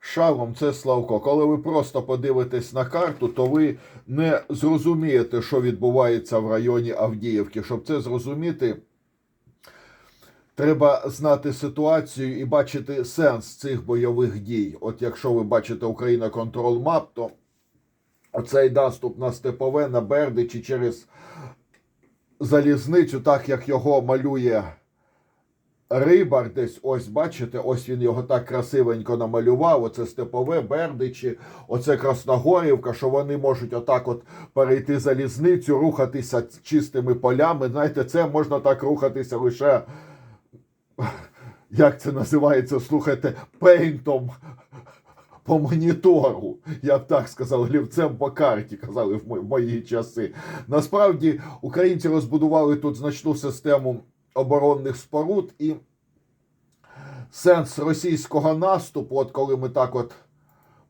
Шалом, це Славко. Коли ви просто подивитесь на карту, то ви не зрозумієте, що відбувається в районі Авдіївки. Щоб це зрозуміти, треба знати ситуацію і бачити сенс цих бойових дій. От якщо ви бачите Україна Control Map, то оцей наступ на Степове, на Бердичі через залізницю, так як його малює Рибар десь, ось бачите, ось він його так красивенько намалював. Оце Степове, Бердичі, оце Красногорівка, що вони можуть отак от перейти залізницю, рухатися чистими полями. Знаєте, це можна так рухатися лише, як це називається, слухайте, пейнтом по монітору. Я б так сказав, олівцем по карті, казали в мої часи. Насправді українці розбудували тут значну систему оборонних споруд і сенс російського наступу, от коли ми так от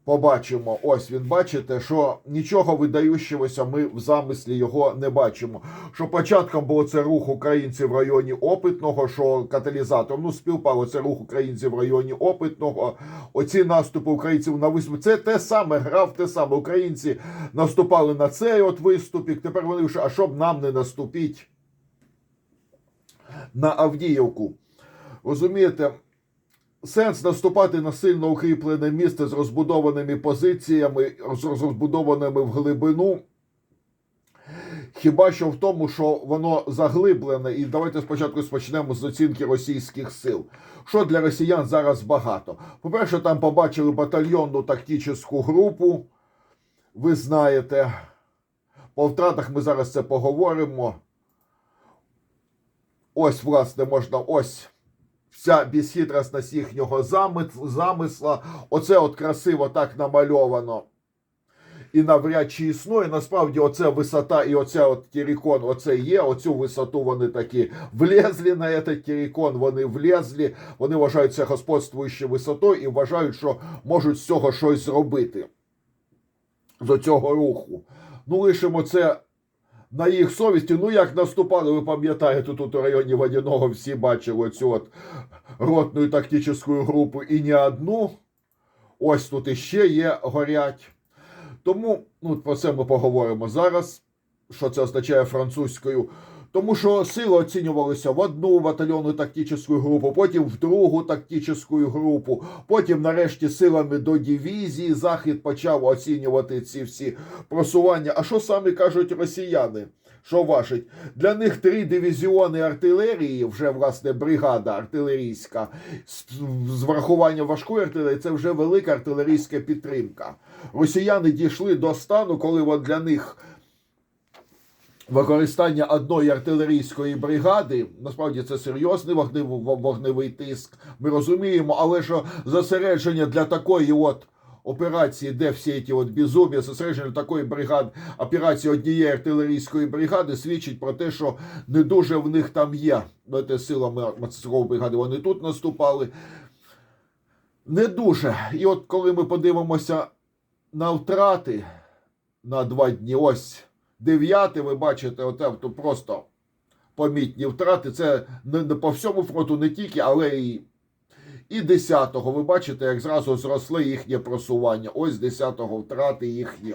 побачимо, ось він бачите, що нічого видаючогося ми в замислі його не бачимо. Що початком було це рух українців в районі опитного, що каталізатором ну співпало це рух українців в районі опитного. Оці наступи українців на виступ. Це те саме грав те саме. Українці наступали на цей от виступік. Тепер вони вже, а щоб нам не наступіть на Авдіївку. Розумієте, сенс наступати на сильно укріплене місце з розбудованими позиціями, з розбудованими в глибину. Хіба що в тому, що воно заглиблене, і давайте спочатку почнемо з оцінки російських сил. Що для росіян зараз багато? По-перше, там побачили батальйонну тактичну групу. Ви знаєте, по втратах ми зараз це поговоримо. Ось, власне, можна ось вся безхитросність їхнього замисла. Оце от красиво так намальовано. І навряд чи існує. Насправді, оце висота і оця от терикон, оце є. Оцю висоту вони такі влезли на этот терикон, вони влезли, вони вважають це господствуючою висотою і вважають, що можуть з цього щось зробити. З цього руху. Ну, лишимо це на їх совісті. Ну, як наступали, ви пам'ятаєте, тут у районі Водяного всі бачили цю от ротну тактичну групу і не одну. Ось тут іще є горять. Тому ну, про це ми поговоримо зараз. Що це означає французькою? Тому що сили оцінювалися в одну батальйонну тактичну групу, потім в другу тактичну групу, потім, нарешті, силами до дивізії Захід почав оцінювати ці всі просування. А що саме кажуть росіяни? Що важить? Для них три дивізіони артилерії, вже власне бригада артилерійська, з, врахуванням важкої артилерії, це вже велика артилерійська підтримка. Росіяни дійшли до стану, коли от для них використання одної артилерійської бригади, насправді це серйозний вогневий, тиск. Ми розуміємо, але що зосередження для такої от операції, де всі ці от безумія, зосередження такої бригади, операції однієї артилерійської бригади свідчить про те, що не дуже в них там є. Ну, це силами мотоциклової бригади. Вони тут наступали. Не дуже. І от коли ми подивимося на втрати на два дні, ось. Дев'яте, ви бачите, то просто помітні втрати. Це не, не по всьому фронту, не тільки, але і, і 10-го. Ви бачите, як зразу зросли їхнє просування. Ось 10-го втрати їхні.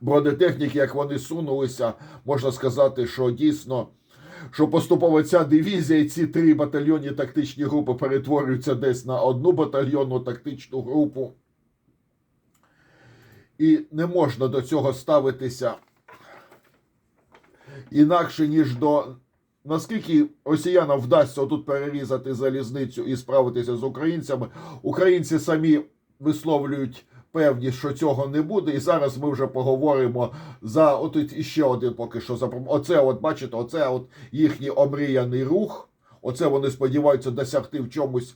Бронетехніки, як вони сунулися, можна сказати, що дійсно. Що поступово ця дивізія і ці три батальйонні тактичні групи перетворюються десь на одну батальйонну тактичну групу. І не можна до цього ставитися інакше, ніж до наскільки росіянам вдасться тут перерізати залізницю і справитися з українцями. Українці самі висловлюють певність, що цього не буде. І зараз ми вже поговоримо за от тут іще один поки що за оце. От бачите, оце от їхній омріяний рух. Оце вони сподіваються досягти в чомусь.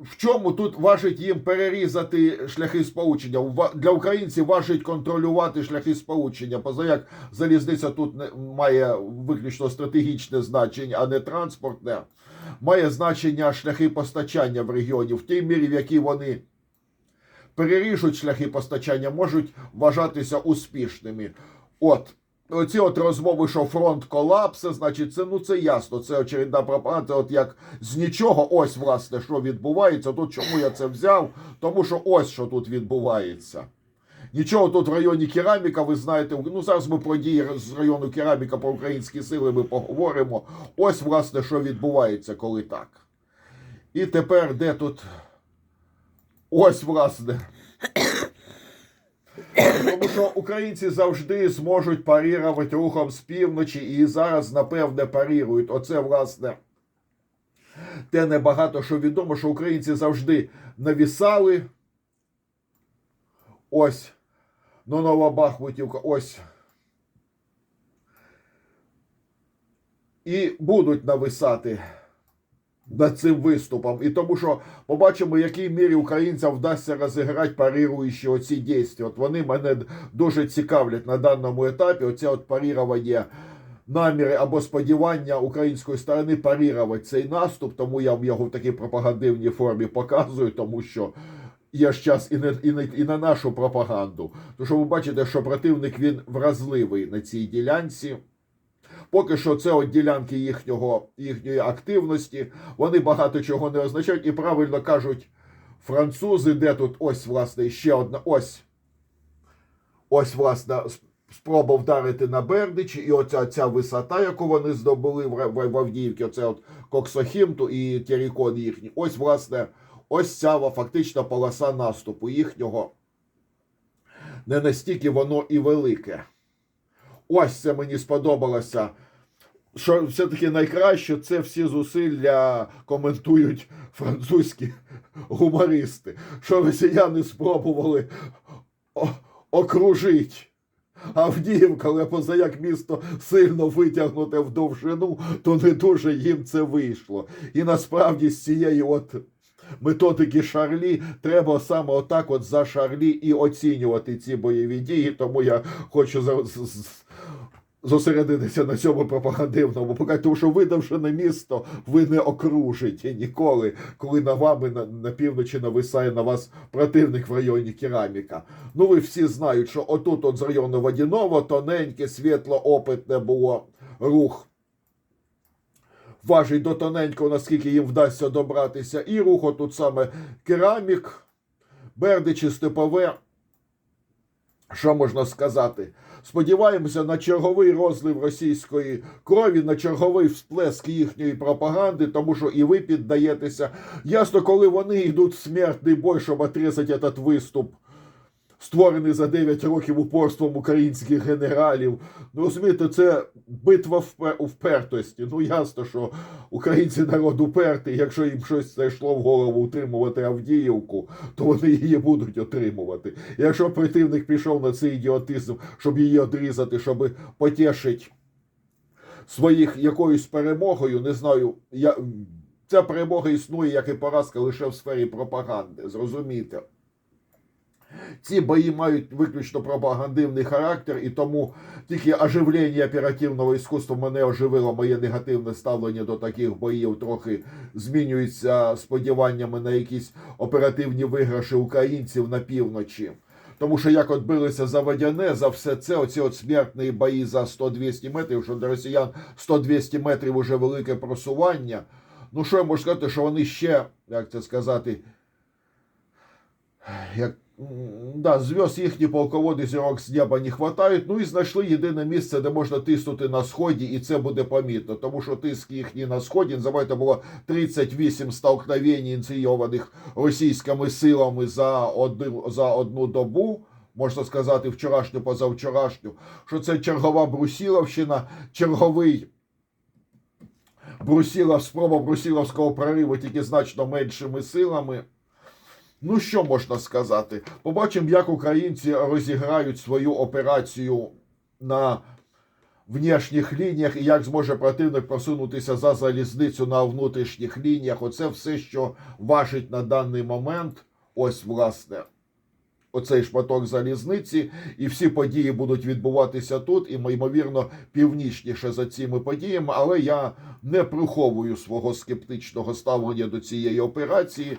В чому тут важить їм перерізати шляхи сполучення? Для українців важить контролювати шляхи сполучення. Поза як залізниця тут не має виключно стратегічне значення, а не транспортне. Має значення шляхи постачання в регіоні в тій мірі, в якій вони переріжуть шляхи постачання, можуть вважатися успішними. От Оці от розмови, що фронт колапсе, значить, це ну це ясно. Це очередна пропаганда. От як з нічого, ось власне, що відбувається. Тут чому я це взяв? Тому що ось що тут відбувається. Нічого тут в районі кераміка, ви знаєте, ну зараз ми про дії з району кераміка про українські сили ми поговоримо. Ось, власне, що відбувається, коли так. І тепер де тут. Ось, власне. Тому що українці завжди зможуть парірувати рухом з півночі і зараз, напевне, парірують. Оце, власне, те небагато що відомо, що українці завжди навісали. Ось. Ну, нова Бахмутівка, ось. І будуть нависати над цим виступом. І тому що побачимо, в якій мірі українцям вдасться розіграти паріруючі оці дійства. От вони мене дуже цікавлять на даному етапі. Оце от парірування, наміри або сподівання української сторони парірувати цей наступ. Тому я його в такій пропагандивній формі показую, тому що. Є ж час і, не, і, не, і на нашу пропаганду. Тому що ви бачите, що противник він вразливий на цій ділянці. Поки що це от ділянки їхнього, їхньої активності. Вони багато чого не означають. І правильно кажуть французи, де тут ось, власне, ще одна ось. Ось, власне, спроба вдарити на Бердичі, і оця ця висота, яку вони здобули в, Авдіївці, оце от Коксохімту і Терікон їхній. Ось, власне, ось ця фактично полоса наступу їхнього. Не настільки воно і велике. Ось це мені сподобалося. Що все-таки найкраще це всі зусилля коментують французькі гумористи, що росіяни спробували окружити Авдіївка, але поза як місто сильно витягнуте в довжину, то не дуже їм це вийшло. І насправді з цієї от методики Шарлі треба саме отак от за Шарлі і оцінювати ці бойові дії. Тому я хочу зосередитися на цьому пропагандивному, показати, тому що видавшене місто ви не окружите ніколи, коли на вами на, на півночі нависає на вас противник в районі кераміка. Ну ви всі знають, що отут от з району Водяного тоненьке, світло, опитне було рух важить до тоненького, наскільки їм вдасться добратися. І рух отут саме керамік, Бердичі, Степове. Що можна сказати? Сподіваємося на черговий розлив російської крові, на черговий всплеск їхньої пропаганди, тому що і ви піддаєтеся. Ясно, коли вони йдуть в смертний бой, щоб отрізати этот виступ створений за 9 років упорством українських генералів. Ну, розумієте, це битва впертості. Ну, ясно, що українці народ упертий, якщо їм щось зайшло в голову утримувати Авдіївку, то вони її будуть отримувати. Якщо противник пішов на цей ідіотизм, щоб її одрізати, щоб потішити своїх якоюсь перемогою, не знаю, я. Ця перемога існує, як і поразка лише в сфері пропаганди. Зрозумійте. Ці бої мають виключно пропагандивний характер, і тому тільки оживлення оперативного іскусства мене оживило моє негативне ставлення до таких боїв. Трохи змінюється сподіваннями на якісь оперативні виграші українців на півночі. Тому що як от билися за водяне, за все це, оці от смертні бої за 100-200 метрів, що для росіян 100-200 метрів уже велике просування. Ну що я можу сказати, що вони ще, як це сказати, як Да, зв'яз їхні полководи зірок з неба не хватають. Ну і знайшли єдине місце, де можна тиснути на сході, і це буде помітно. Тому що тиск їхній на сході, називайте, було 38 столкновень ініційованих російськими силами за одну, за одну добу. Можна сказати, вчорашню, позавчорашню, що це чергова Брусіловщина, черговий Брусілов, спроба Брусіловського прориву тільки значно меншими силами. Ну, що можна сказати? Побачимо, як українці розіграють свою операцію на внешніх лініях і як зможе противник просунутися за залізницю на внутрішніх лініях. Оце все, що важить на даний момент. Ось, власне, оцей шматок залізниці, і всі події будуть відбуватися тут, і, ймовірно, північніше за цими подіями. Але я не приховую свого скептичного ставлення до цієї операції.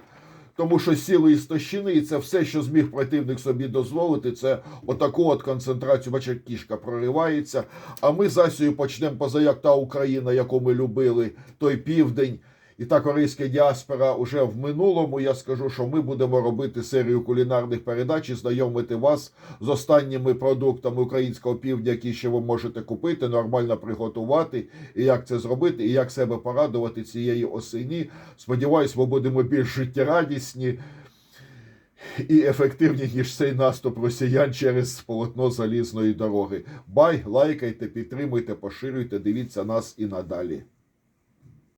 Тому що сіли із тощини, і це все, що зміг противник собі дозволити, це отаку от концентрацію. Бачить, кішка проривається. А ми з Асією почнемо поза як та Україна, яку ми любили, той південь. І та корейська діаспора уже в минулому. Я скажу, що ми будемо робити серію кулінарних передач і знайомити вас з останніми продуктами українського півдня, які ще ви можете купити, нормально приготувати, і як це зробити, і як себе порадувати цієї осені. Сподіваюсь, ми будемо більш життєрадісні і ефективні, ніж цей наступ росіян через полотно залізної дороги. Бай, лайкайте, підтримуйте, поширюйте, дивіться нас і надалі.